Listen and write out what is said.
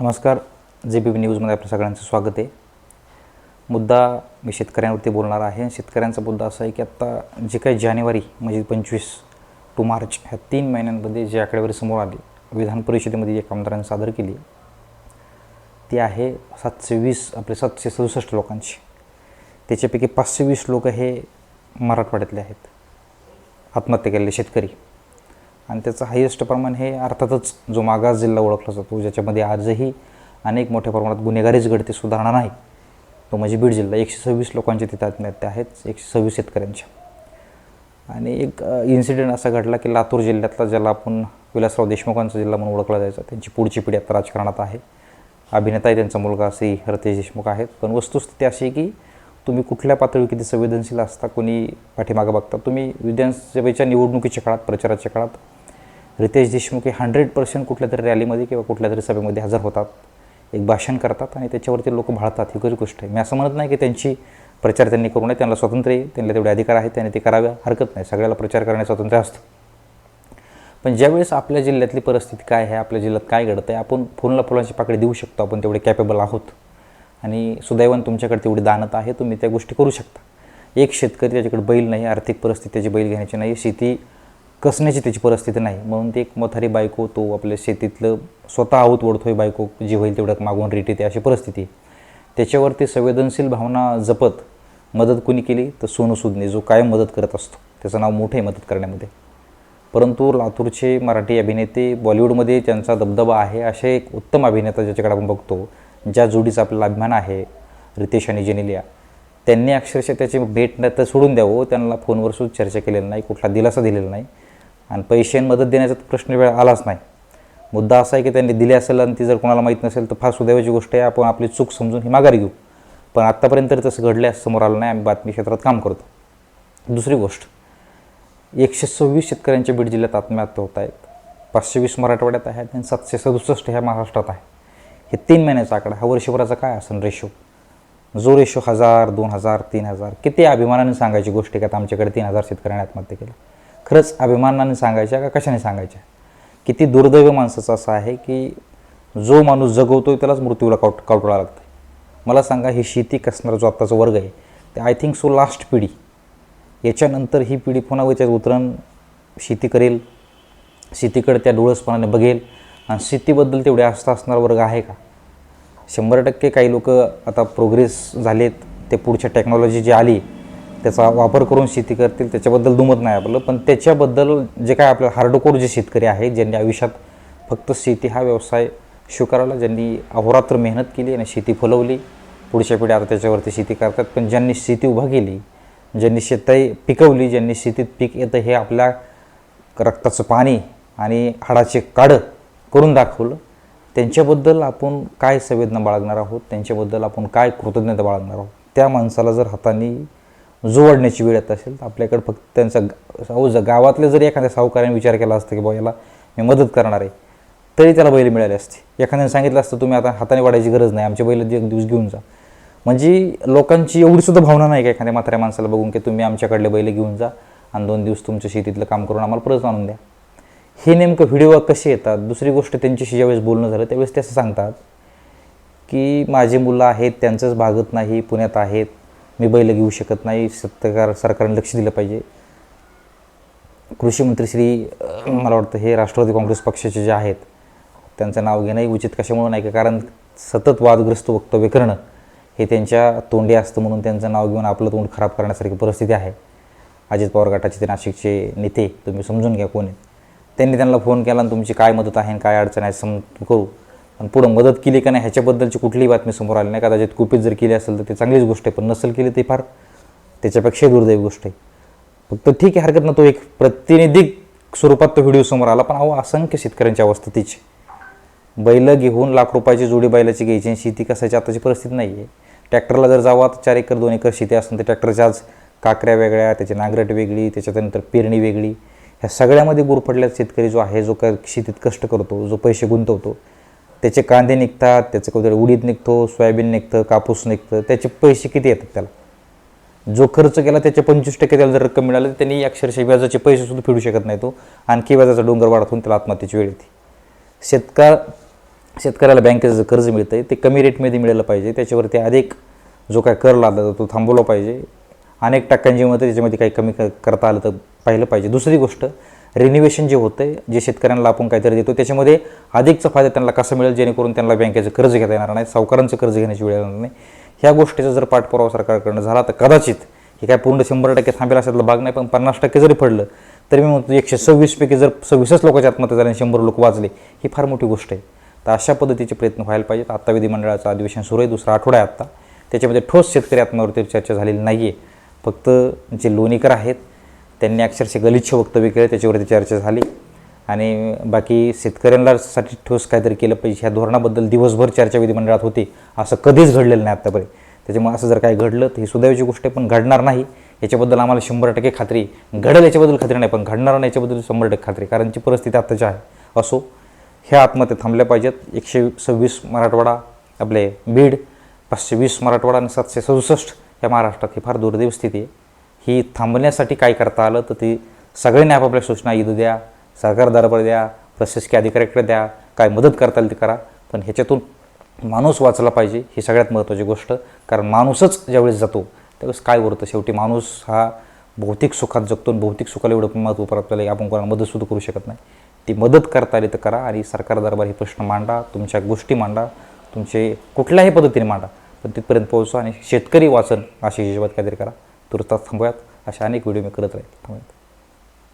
नमस्कार. जे बी बी न्यूजमध्ये आपल्या सगळ्यांचं स्वागत आहे. मुद्दा मी शेतकऱ्यांवरती बोलणार आहे शेतकऱ्यांचा मुद्दा असा आहे की आत्ता जे काही जानेवारी म्हणजे पंचवीस टू मार्च ह्या तीन महिन्यांमध्ये जी आकडेवारी समोर आली विधान परिषदेमध्ये जे आमदारांनी सादर केली ती आहे सातशे वीस आपले सातशे सदुसष्ट लोकांची. त्याच्यापैकी पाचशे वीस लोक हे मराठवाड्यातले आहेत. आत्महत्या केलेले शेतकरी. आणि त्याचं हायेस्ट प्रमाण हे अर्थातच जो मागास जिल्हा ओळखला जातो ज्याच्यामध्ये आजही अनेक मोठ्या प्रमाणात गुन्हेगारीच घडते सुधारणा नाही. तो म्हणजे बीड जिल्हा. एकशे सव्वीस लोकांचे तिथे आत्महत्या आहेत एकशे सव्वीस शेतकऱ्यांच्या. आणि एक इन्सिडेंट असा घडला की लातूर जिल्ह्यातला ज्याला आपण विलासराव देशमुखांचा जिल्हा म्हणून ओळखला जायचा त्यांची पुढची पिढी आता राजकारणात आहे. अभिनेताही त्यांचा मुलगा श्री रतेश देशमुख आहेत. पण वस्तुस्थिती अशी आहे की तुम्ही कुठल्या पातळीवर किती संवेदनशील असता कोणी पाठीमागं बघता तुम्ही विधानसभेच्या निवडणुकीच्या काळात प्रचाराच्या काळात रितेश देशमुख हे हंड्रेड पर्सेंट कुठल्या तरी रॅलीमध्ये किंवा कुठल्या तरी सभेमध्ये हजर होतात. एक भाषण करतात आणि त्याच्यावरती लोक भाळतात. ही खरी गोष्ट आहे. मी असं म्हणत नाही की त्यांची प्रचार त्यांनी करू नये. त्यांना स्वातंत्र्य आहे. त्यांना तेवढे अधिकार आहेत. त्यांनी ते कराव्या हरकत नाही. सगळ्याला प्रचार करण्याचं स्वातंत्र्य असतं. पण ज्यावेळेस आपल्या जिल्ह्यातली परिस्थिती काय आहे आपल्या जिल्ह्यात काय घडतं आहे आपण फुलला फुलांची पाकळी देऊ शकतो. आपण तेवढे कॅपेबल आहोत. आणि सुदैवान तुमच्याकडे तेवढी दानत आहे. तुम्ही त्या गोष्टी करू शकता. एक शेतकरी त्याच्याकडे बैल नाही. आर्थिक परिस्थिती त्याची बैल घेण्याची नाही. शेती कसण्याची त्याची परिस्थिती नाही. म्हणून ती एक मथारी बायको तो आपल्या शेतीतलं स्वतः आऊत ओढतोय बायको जी होईल तेवढ्यात मागून रेट येते अशी परिस्थिती त्याच्यावरती संवेदनशील भावना जपत मदत कुणी केली तर सोनू सुदने जो कायम मदत करत असतो. त्याचं नाव मोठं आहे मदत करण्यामध्ये. परंतु लातूरचे मराठी अभिनेते बॉलिवूडमध्ये त्यांचा दबदबा आहे असे एक उत्तम अभिनेता ज्याच्याकडे आपण बघतो ज्या जोडीचा आपल्याला अभिमान आहे रितेश आणि जेनेलिया. त्यांनी अक्षरशः त्याची भेट न तर सोडून द्यावं त्यांना फोनवर सुद्धा चर्चा केलेली नाही कुठला दिलासा दिलेला नाही. आणि पैसे मदत देण्याचा प्रश्न वेळ आलाच नाही. मुद्दा असा आहे की त्यांनी दिले असेल आणि ती जर कोणाला माहीत नसेल तर फार सुदैवाची गोष्ट आहे आपण आपली चूक समजून ही माघारी घेऊ. पण आत्तापर्यंत तरी तसं घडल्यास समोर आलं नाही आम्ही बातमी क्षेत्रात काम करतो. दुसरी गोष्ट एकशे सव्वीस शेतकऱ्यांच्या बीड जिल्ह्यात आत्महत्या होत आहेत. पाचशे वीस मराठवाड्यात आहेत आणि सातशे सदुसष्ट ह्या महाराष्ट्रात आहे. हे तीन महिन्याचा आकडा हा वर्षभराचा काय असेल रेशो? जो रेशो हजार दोन हजार तीन हजार किती अभिमानाने सांगायची गोष्ट आहे का आता आमच्याकडे तीन हजार शेतकऱ्यांनी आत्महत्या केलं? खरंच अभिमानाने सांगायच्या का कशाने सांगायच्या? किती दुर्दैव माणसाचं असं आहे की जो माणूस जगवतोय त्यालाच मृत्यूला काउट कावटाळा लागतं मला सांगा ही शेती कसणारा? जो आत्ताचा वर्ग आहे ते आय थिंक सो लास्ट पिढी. याच्यानंतर ही पिढी पुन्हा त्याच्यात उतरण शेती करेल शेतीकडे त्या डोळसपणाने बघेल आणि शेतीबद्दल तेवढे आस्था असणारा वर्ग आहे का? शंभर टक्के काही लोक आता प्रोग्रेस झालेत ते पुढच्या टेक्नॉलॉजी जी आली त्याचा वापर करून शेती करतील त्याच्याबद्दल दुमत नाही आपलं. पण त्याच्याबद्दल जे काय आपल्या हार्डकोर जे शेतकरी आहेत ज्यांनी आयुष्यात फक्त शेती हा व्यवसाय स्वीकारला ज्यांनी अहोरात्र मेहनत केली आणि शेती फुलवली पुढच्या पिढ्या आता त्याच्यावरती शेती करतात. पण ज्यांनी शेती उभा केली ज्यांनी शेताई पिकवली ज्यांनी शेतीत पीक येतं हे आपल्या रक्ताचं पाणी आणि हाडाचे काडं करून दाखवलं त्यांच्याबद्दल आपण काय संवेदना बाळगणार आहोत? त्यांच्याबद्दल आपण काय कृतज्ञता बाळगणार आहोत? त्या माणसाला जर हाताने जोडण्याची वेळ येत असेल तर आपल्याकडे फक्त त्यांचा अहो ज गावातले जरी एखाद्या सावकाराने विचार केला असता की बाबा याला मी मदत करणार आहे तरी त्याला बैल मिळाले असते. एखाद्याने सांगितलं असतं तुम्ही आता हाताने वाढायची गरज नाही आमचे बैल एक दिवस घेऊन जा. म्हणजे लोकांची एवढीसुद्धा भावना नाही का एखाद्या म्हाताऱ्या माणसाला बघून की तुम्ही आमच्याकडले बैल घेऊन जा आणि दोन दिवस तुमच्या शेतीतलं काम करून आम्हाला परत आणून द्या. हे नेमकं व्हिडिओ कसे येतात? दुसरी गोष्ट त्यांच्याशी ज्यावेळेस बोलणं झालं त्यावेळेस ते असं सांगतात की माझी मुलं आहेत त्यांचंच भागत नाही पुण्यात आहेत मी बैल घेऊ शकत नाही. सत्कार सरकारने लक्ष दिलं पाहिजे. कृषी मंत्री श्री मला वाटतं हे राष्ट्रवादी काँग्रेस पक्षाचे जे आहेत त्यांचं नाव घेणंही उचित कशामुळे नाही का? कारण सतत वादग्रस्त वक्तव्य करणं हे त्यांच्या तोंडी असतं म्हणून त्यांचं नाव घेऊन आपलं तोंड खराब करण्यासारखी परिस्थिती आहे. अजित पवार गटाचे ते नाशिकचे नेते तुम्ही समजून घ्या कोण आहेत त्यांनी त्यांना फोन केला आणि तुमची काय मदत आहे आणि काय अडचण आहे सम करू. आणि पुढं मदत केली का नाही ह्याच्याबद्दलची कुठलीही बातमी समोर आली नाही. कदाचित कुपीत जर केली असेल तर ते चांगलीच गोष्ट आहे पण नसेल केली ते फार त्याच्यापेक्षा दुर्दैवी गोष्ट आहे. फक्त ठीक आहे हरकत ना तो एक प्रतिनिधिक स्वरूपात तो व्हिडिओ समोर आला पण अहो असंख्य शेतकऱ्यांची अवस्था तीच. बैल घेऊन लाख रुपयाची जोडी बैलाची घ्यायची आणि शेती कसायची आताची परिस्थिती नाही आहे ट्रॅक्टरला जर जावं तर चार एकर दोन एकर शेती असेल तर ट्रॅक्टरच्या आज काकऱ्या वेगळ्या त्याची नांगरट वेगळी त्याच्यानंतर पेरणी वेगळी. ह्या सगळ्यामध्ये गुरफटलेला शेतकरी जो आहे जो काय शेतीत कष्ट करतो जो पैसे गुंतवतो त्याचे कांदे निघतात त्याचं कुठे उडीद निघतो सोयाबीन निघतं कापूस निघतं त्याचे पैसे किती येतात त्याला? जो खर्च केला त्याचे पंचवीस टक्के त्याला जर रक्कम मिळाली तर त्यांनी अक्षरशः व्याजाचे पैसे सुद्धा फेडू शकत नाही तो. आणखी व्याजाचा डोंगर वाढतून त्याला आत्महत्येची वेळ येते. शेतकार शेतकऱ्याला बँकेचं जे कर्ज मिळतं आहे ते कमी रेटमध्ये मिळालं पाहिजे. त्याच्यावरती अधिक जो काय कर लादला जातो तो थांबवला पाहिजे. अनेक टक्क्यांची मतं त्याच्यामध्ये काही कमी क- करता आलं तर पाहिलं पाहिजे. दुसरी गोष्ट रिनिवेशन जे होतं आहे जे शेतकऱ्यांना आपण काहीतरी देतो त्याच्यामध्ये अधिकचा फायदा त्यांना कसा मिळेल जेणेकरून त्यांना बँकेचं कर्ज घेता येणार नाही सावकारांचं कर्ज घेण्याची वेळ येणार नाही. ह्या गोष्टीचा जर पाठपुरावा सरकारकडनं झाला तर कदाचित हे काय पूर्ण शंभर टक्के थांबेल अशातला भाग नाही पण पन्नास टक्के जरी पडलं तरी मी म्हणतो एकशे सव्वीसपैकी जर सव्वीसच लोकांच्या आत्महत्या झाल्या आणि शंभर लोक वाचले ही फार मोठी गोष्ट आहे. तर अशा पद्धतीचे प्रयत्न व्हायला पाहिजेत. आत्ता विधिमंडळाचं अधिवेशन सुरू आहे दुसरा आठवडा आहे आत्ता. त्याच्यामध्ये ठोस शेतकरी आत्महत्येवर चर्चा झालेली नाही आहे फक्त जे लोणीकर आहेत त्यांनी अक्षरशः गलिच्छ वक्तव्य केलं त्याच्यावरती चर्चा झाली. आणि बाकी शेतकऱ्यांनासाठी ठोस काहीतरी केलं पाहिजे ह्या धोरणाबद्दल दिवसभर चर्चा विधिमंडळात होती. असं कधीच घडलेलं नाही आत्तापर्यंत त्याच्यामुळे असं जर काही घडलं तर ही सुदैवाची गोष्ट आहे पण घडणार नाही. याच्याबद्दल आम्हाला शंभर टक्के खात्री. घडेल याच्याबद्दल खात्री नाही पण घडणार नाही याच्याबद्दल शंभर टक्के खात्री. कारणची कारण परिस्थिती आत्ताची आहे. असो ह्या आत्महत्या थांबल्या पाहिजेत. एकशे सव्वीस मराठवाडा आपले बीड पाचशे वीस मराठवाडा आणि सातशे सदुसष्ट या महाराष्ट्रात ही फार दुर्दैव स्थिती आहे. ही थांबण्यासाठी काय करता आलं? तर ती सगळ्यांनी आपापल्या सूचना ईद द्या सरकार दरबार द्या प्रशासकीय अधिकाऱ्याकडे द्या काय मदत करता येईल ती करा. पण ह्याच्यातून माणूस वाचला पाहिजे ही सगळ्यात महत्त्वाची गोष्ट. कारण माणूसच ज्यावेळेस जातो त्यावेळेस काय उरतं? शेवटी माणूस हा भौतिक सुखात जगतो आणि भौतिक सुखाला एवढं महत्त्व परत आपल्याला आपण कोणाला मदतसुद्धा करू शकत नाही. ती मदत करता आली तर करा आणि सरकार दरबार हे प्रश्न मांडा तुमच्या गोष्टी मांडा तुमचे कुठल्याही पद्धतीने मांडा. पण तिथपर्यंत पोहोचवा आणि शेतकरी वाचन अशी हिशोबात काहीतरी करा. तुर्तास थांबूयात. अशा अनेक व्हिडिओ मी करत राहील. थांबूयात.